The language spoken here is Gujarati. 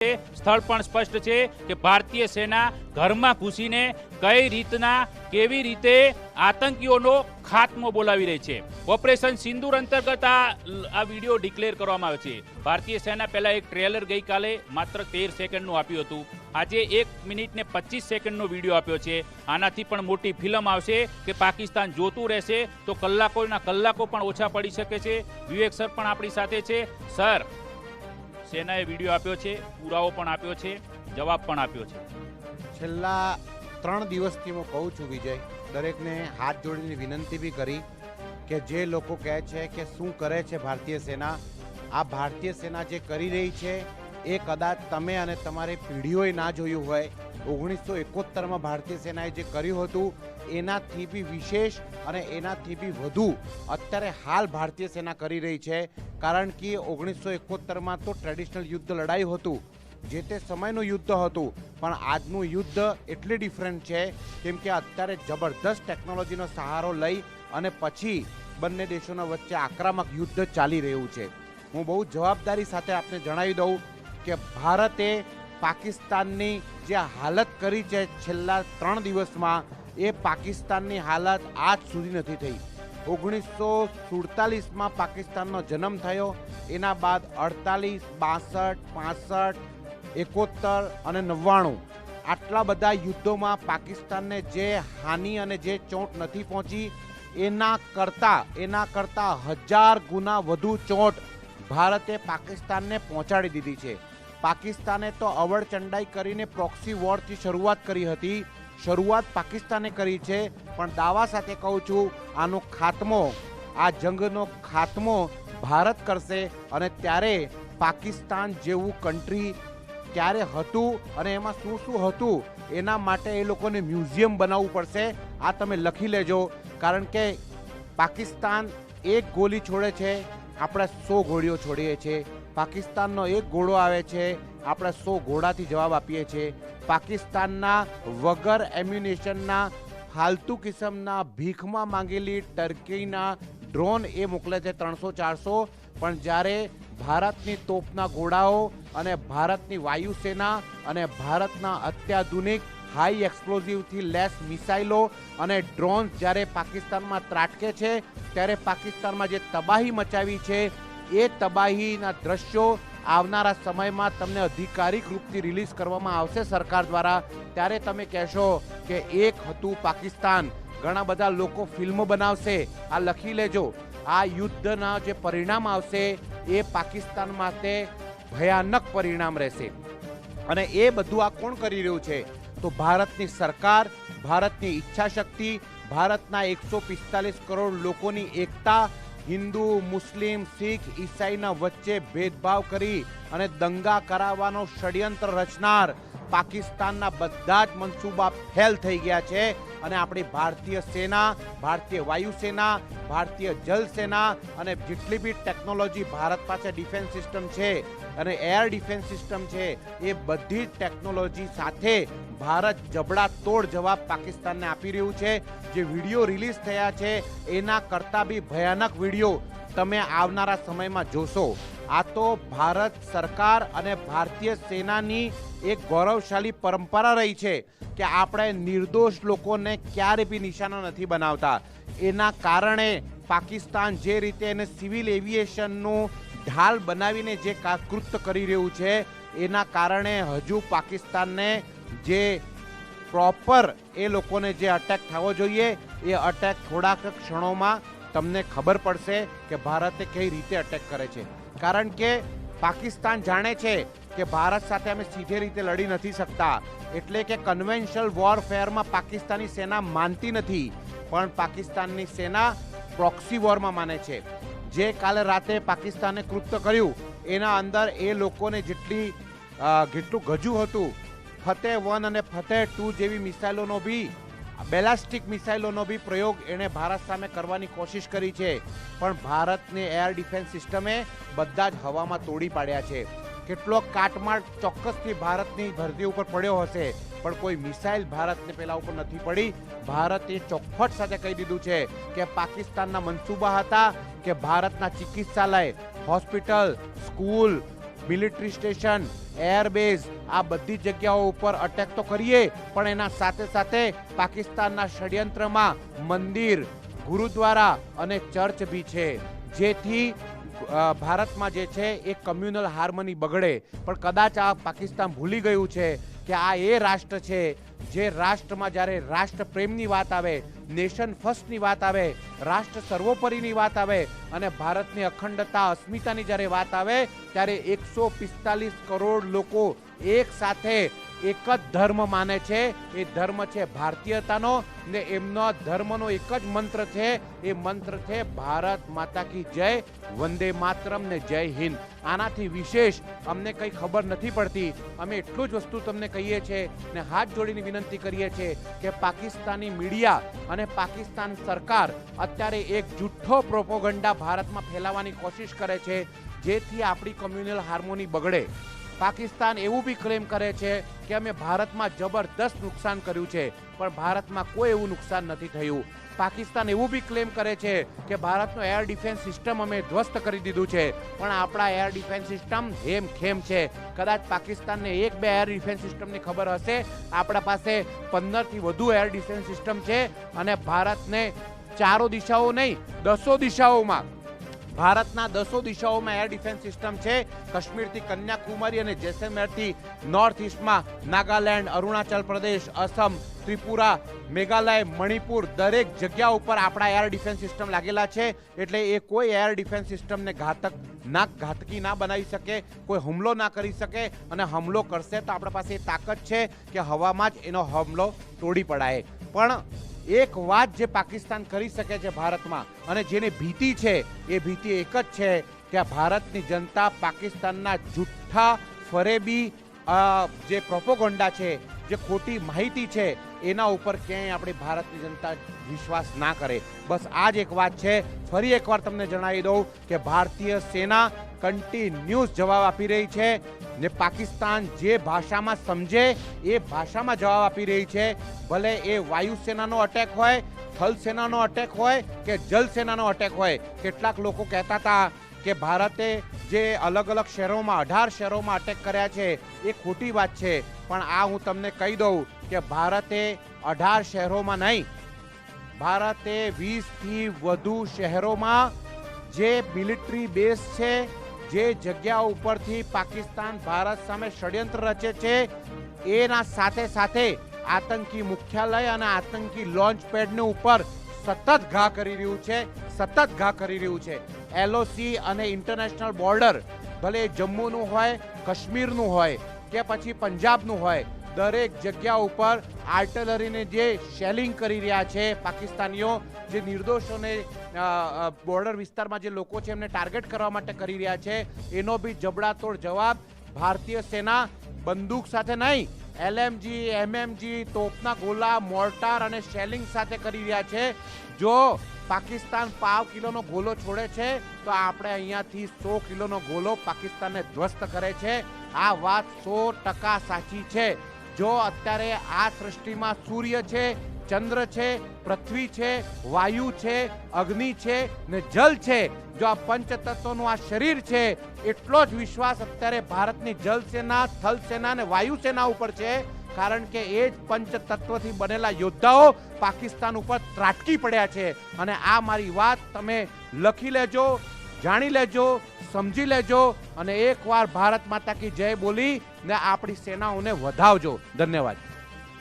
સ્થળ પણ સ્પષ્ટ છે કે ભારતીય સેના ઘરમાં ઘૂસીને કઈ રીતના, કેવી રીતે આતંકીઓનો ખાત્મો બોલાવી રહી છે. ઓપરેશન સિંદૂર અંતર્ગત આ આ વીડિયો ડિક્લેર કરવામાં આવે છે. ભારતીય સેના પહેલા એક ટ્રેલર ગઈકાલે માત્ર તેર સેકન્ડનું આપ્યું હતું. આજે એક મિનિટ ને પચીસ સેકન્ડનો વીડિયો આપ્યો છે. આનાથી પણ મોટી ફિલ્મ આવશે કે પાકિસ્તાન જોતું રહેશે તો કલાકોના કલાકો પણ ઓછા પડી શકે છે. વિવેક સર પણ આપણી સાથે છે. સર સેનાએ વીડિયો આપ્યો છે, પુરાવો પણ આપ્યો છે, જવાબ પણ આપ્યો છે. છેલ્લા ત્રણ દિવસથી હું કહું છું, વિજય, દરેકને હાથ જોડીને વિનંતી બી કરી કે જે લોકો કહે છે કે શું કરે છે ભારતીય સેના, આ ભારતીય સેના જે કરી રહી છે, એ કદાચ તમે અને તમારી પેઢીઓએ ના જોયું હોય. ઓગણીસો એકોતેરમાં ભારતીય સેનાએ જે કર્યું હતું, એનાથી બી વિશેષ અને એનાથી બી વધુ અત્યારે હાલ ભારતીય સેના કરી રહી છે. કારણ કે ઓગણીસો એકોતેરમાં તો ટ્રેડિશનલ યુદ્ધ લડાયું હતું, જે તે સમયનું યુદ્ધ હતું. પણ આજનું યુદ્ધ એટલે ડિફરન્ટ છે, કેમ કે અત્યારે જબરદસ્ત ટેકનોલોજીનો સહારો લઈ અને પછી બંને દેશોના વચ્ચે આક્રમક યુદ્ધ ચાલી રહ્યું છે. હું બહુ જવાબદારી સાથે આપને જણાવી દઉં કે ભારતે પાકિસ્તાનની જે હાલત કરી છે છેલ્લા ત્રણ દિવસમાં, એ પાકિસ્તાનની હાલત આજ સુધી નથી થઈ. ઓગણીસો સુડતાલીસમાં પાકિસ્તાનનો જન્મ થયો. એના બાદ અડતાલીસ, બાસઠ, પાસઠ એકોતર અને નવ્વાણું. આટલા બધા યુદ્ધોમાં પાકિસ્તાનને જે હાનિ અને જે ચોંટ નથી પહોંચી, એના કરતાં એના કરતાં હજાર ગુના વધુ ચોંટ ભારતે પાકિસ્તાનને પહોંચાડી દીધી છે. પાકિસ્તાને તો અવળચંડાઈ કરીને પ્રોક્સી વોરથી શરૂઆત કરી હતી. શરૂઆત પાકિસ્તાને કરી છે, પણ દાવા સાથે કહું છું, આનો ખાત્મો, આ જંગનો ખાત્મો ભારત કરશે અને ત્યારે પાકિસ્તાન જેવું કન્ટ્રી ક્યારે હતું અને એમાં શું શું હતું, એના માટે એ લોકોને મ્યુઝિયમ બનાવવું પડશે. આ તમે લખી લેજો, કારણ કે પાકિસ્તાન એક ગોલી છોડે છે, આપણે સો ગોળીઓ છોડીએ છીએ. પાકિસ્તાનનો એક ગોળો આવે છે આપણે સો ઘોડાથી જવાબ આપીએ છીએ. પાકિસ્તાનના વગર એમ્યુનેશનના ફાલતુ કિસમના ભીખમાં માંગેલી ટર્કીના ડ્રોન એ મોકલે છે ત્રણસો ચારસો. પણ જ્યારે ભારતની તોપના ઘોડાઓ અને ભારતની વાયુસેના અને ભારતના અત્યાધુનિક હાઈ એક્સપ્લોઝિવથી લેસ મિસાઇલો અને ડ્રોન્સ જ્યારે પાકિસ્તાનમાં ત્રાટકે છે, ત્યારે પાકિસ્તાનમાં જે તબાહી મચાવી છે, એ તબાહીના દ્રશ્યો આવનારા સમયમાં તમને અધિકારિક રૂપથી રિલીઝ કરવામાં આવશે સરકાર દ્વારા. ત્યારે તમે કહેશો કે એક હતું પાકિસ્તાન. ઘણા બધા લોકો ફિલ્મ બનાવશે. આ લખી લેજો. આ યુદ્ધના જે પરિણામ આવશે એ પાકિસ્તાન માટે ભયાનક પરિણામ રહેશે. અને એ બધું આ કોણ કરી રહ્યું છે? તો ભારતની સરકાર, ભારતની ઈચ્છા શક્તિ ભારતના એકસો પિસ્તાલીસ કરોડ લોકોની એકતા હિન્દુ, મુસ્લિમ, શીખ, ઈસાઈના વચ્ચે ભેદભાવ કરી અને દંગા કરાવવાનો ષડયંત્ર રચનાર પાકિસ્તાનના બધા જ મનસૂબા ફેલ થઈ ગયા છે. અને આપણી ભારતીય સેના, ભારતીય વાયુસેના ભારતીય જલ સેના અને જેટલી બી ટેકનોલોજી ભારત પાસે ડિફેન્સ સિસ્ટમ છે અને એર ડિફેન્સ સિસ્ટમ છે, એ બધી જ ટેકનોલોજી સાથે ભારત જબડા તોડ જવાબ પાકિસ્તાનને આપી રહ્યું છે. જે વીડિયો રિલીઝ થયા છે, એના કરતાં બી ભયાનક વીડિયો તમે આવનારા સમયમાં જોશો. આ તો ભારત સરકાર અને ભારતીય સેનાની એક ગૌરવશાળી પરંપરા રહી છે કે આપણે નિર્દોષ લોકોને ક્યારે બી નિશાના નથી બનાવતા. એના કારણે પાકિસ્તાન જે રીતે એને સિવિલ એવિએશનનું ઢાલ બનાવીને જે કાકૃત કરી રહ્યું છે, એના કારણે હજુ પાકિસ્તાનને જે પ્રોપર એ લોકોને જે અટેક થવો જોઈએ, એ અટેક થોડાક ક્ષણોમાં તમને ખબર પડશે કે ભારતે કઈ રીતે અટેક કરે છે. કારણ કે પાકિસ્તાન જાણે છે કે ભારત સાથે અમે સીધે રીતે લડી નથી શકતા. એટલે કે કન્વેન્શનલ વોરફેરમાં પાકિસ્તાની સેના માનતી નથી. પણ પાકિસ્તાનની સેના પ્રોક્સી વોરમાં માને છે. જે કાલે રાતે પાકિસ્તાને કૃત્ય કર્યું, એના અંદર એ લોકોને જેટલી જેટલું ગજુ હતું, ફતેહ વન અને ફતેહ ટુ જેવી મિસાઇલોનો બી બેલાસ્ટિક મિસાઇલોનો બી પ્રયોગ એણે ભારત સામે કરવાની કોશિશ કરી છે. પણ ભારતની એર ડિફેન્સ સિસ્ટમે બધા જ હવામાં તોડી પાડ્યા છે. કેટલો કાટમાળ ચોક્કસથી ભારતની ધરતી ઉપર પડ્યો હશે. પણ કોઈ મિસાઇલ ભારતને પેલા ઉપર નથી પડી. ભારતે ચોખવટ સાથે કહી દીધું છે કે પાકિસ્તાનના મનસૂબા હતા કે ભારતના ચિકિત્સાલય, hospital, school, military station, airbase, આ બધી જગ્યાઓ ઉપર અટેક તો કરીએ, પણ એના સાથે સાથે પાકિસ્તાનના ષડયંત્રમાં મંદિર, ગુરુદ્વારા અને ચર્ચ બી છે. જેથી ભારતમાં જે છે એ કમ્યુનલ હાર્મની બગડે. પણ કદાચ આ પાકિસ્તાન ભૂલી ગયું છે કે આ એ રાષ્ટ્ર છે, જે રાષ્ટ્રમાં જ્યારે રાષ્ટ્ર પ્રેમની વાત આવે નેશન ફર્સ્ટની વાત આવે, રાષ્ટ્ર સર્વોપરીની વાત આવે અને ભારતની અખંડતા અસ્મિતાની જ્યારે વાત આવે, ત્યારે એકસો પિસ્તાલીસ કરોડ લોકો એક સાથે એક જ ધર્મ માને છે. એ ધર્મ છે ભારતીયતાનો ને એમનો ધર્મનો એક જ મંત્ર છે. એ મંત્ર છે ભારત માતા કી જય, વંદે માતરમ ને જય હિન્દ. આનાથી વિશેષ અમને કંઈ ખબર નથી પડતી. અમે એટલું જ વસ્તુ તમને કહીએ છીએ ને હાથ જોડીને વિનંતી કરીએ છીએ કે પાકિસ્તાની મીડિયા અને પાકિસ્તાન સરકાર અત્યારે એક જુઠ્ઠો પ્રોપોગંડા ભારતમાં ફેલાવવાની કોશિશ કરે છે. જેથી આપણી કમ્યુનલ હાર્મોની બગડે. પાકિસ્તાન એવું બી ક્લેમ કરે છે કે અમે ભારતમાં જબરદસ્ત નુકસાન કર્યું છે, પણ ભારતમાં કોઈ એવું નુકસાન નથી થયું. પાકિસ્તાન એવું બી ક્લેમ કરે છે કે ભારતનો એર ડિફેન્સ સિસ્ટમ અમે ધ્વસ્ત કરી દીધું છે, પણ આપણા એર ડિફેન્સ સિસ્ટમ હેમ ખેમ છે. કદાચ પાકિસ્તાનને એક બે એર ડિફેન્સ સિસ્ટમની ખબર હશે, આપણા પાસે પંદરથી વધુ એર ડિફેન્સ સિસ્ટમ છે અને ભારતને ચારો દિશાઓ નહીં, દસો દિશાઓમાં ભારતના દસો દિશાઓમાં એર ડિફેન્સ સિસ્ટમ છે. કાશ્મીરથી કન્યાકુમારી અને જેસલમેરથી નોર્થ ઇસ્ટમાં નાગાલેન્ડ, અરુણાચલ પ્રદેશ, અસમ, ત્રિપુરા, મેઘાલય, મણિપુર દરેક જગ્યા ઉપર આપણા એર ડિફેન્સ સિસ્ટમ લાગેલા છે. એટલે એ કોઈ એર ડિફેન્સ સિસ્ટમને ઘાતક ના ઘાતકી ના બનાવી શકે, કોઈ હુમલો ના કરી શકે અને હુમલો કરશે તો આપણા પાસે તાકાત છે કે હવામાં જ એનો હુમલો તોડી પડાય. પણ એક વાત જે પાકિસ્તાન કરી શકે છે ભારતમાં અને જેની ભીતિ છે, એ ભીતિ એક જ છે કે ભારતની જનતા પાકિસ્તાનના જુઠ્ઠા, ફરેબી જે પ્રોપોગોન્ડા છે, જે ખોટી માહિતી છે, એના ઉપર ક્યાંય આપણી ભારતની જનતા વિશ્વાસ ના કરે. બસ આ જ એક વાત છે. ફરી એકવાર તમને જણાવી દઉં કે ભારતીય સેના કન્ટિન્યુઅસ જવાબ આપી રહી છે ને પાકિસ્તાન જે ભાષામાં સમજે એ ભાષામાં જવાબ આપી રહી છે. ભલે એ વાયુસેનાનો અટેક હોય, થલસેનાનો અટેક હોય કે જલ સેનાનો અટેક હોય, કેટલાક લોકો કહેતા હતા કે ભારતે જે અલગ અલગ શહેરોમાં, અઢાર શહેરોમાં અટેક કર્યા છે, એ ખોટી વાત છે. પણ આ હું તમને કહી દઉં કે ભારતે અઢાર શહેરોમાં નહીં, ભારતે વીસથી વધુ શહેરોમાં જે મિલિટરી બેઝ છે જે જગ્યા ઉપરથી પાકિસ્તાન ભારત સામે ષડયંત્ર રચે છે, એના સાથે સાથે આતંકી મુખ્યાલય અને આતંકી લોન્ચ પેડને ઉપર સતત ઘા કરી રહ્યું છે, સતત ઘા કરી રહ્યું છે. એલઓસી અને ઇન્ટરનેશનલ બોર્ડર, ભલે જમ્મુનું હોય, કાશ્મીરનું હોય કે પછી પંજાબનું હોય દરેક જગ્યા ઉપર આર્ટલરીને જે શેલિંગ કરી રહ્યા છે પાકિસ્તાનીઓ, જે નિર્દોષોને બોર્ડર વિસ્તારમાં જે લોકો છે એમને ટાર્ગેટ કરવા માટે કરી રહ્યા છે, એનો બી જબડાતોડ જવાબ ભારતીય સેના બંદૂક સાથે નહીં, એલએમજી, એમએમજી તોપના ગોલા, મોર્ટાર અને શેલિંગ સાથે કરી રહ્યા છે. જો પાકિસ્તાન પાવ કિલોનો ગોલો છોડે છે, તો આપણે અહીંયાથી સો કિલોનો ગોલો પાકિસ્તાનને ધ્વસ્ત કરે છે. આ વાત સો ટકા સાચી છે. જો અત્યારે આ સૃષ્ટિમાં સૂર્ય છે, ચંદ્ર છે, પૃથ્વી છે, વાયુ છે, અગ્નિ છે ને જલ છે, જો આ પંચતત્વનું આ શરીર છે, એટલો જ વિશ્વાસ અત્યારે ભારતની જલસેના થલસેના ને વાયુસેના ઉપર છે, કારણ કે એ જ પંચતત્વથી બનેલા યોદ્ધાઓ પાકિસ્તાન ઉપર ત્રાટકી પડ્યા છે. અને આ મારી વાત તમે લખી લેજો જાણી લેજો, સમજી લેજો અને એકવાર ભારત માતા કી જય બોલી ને આપણી સેનાઓને વધાવજો. ધન્યવાદ.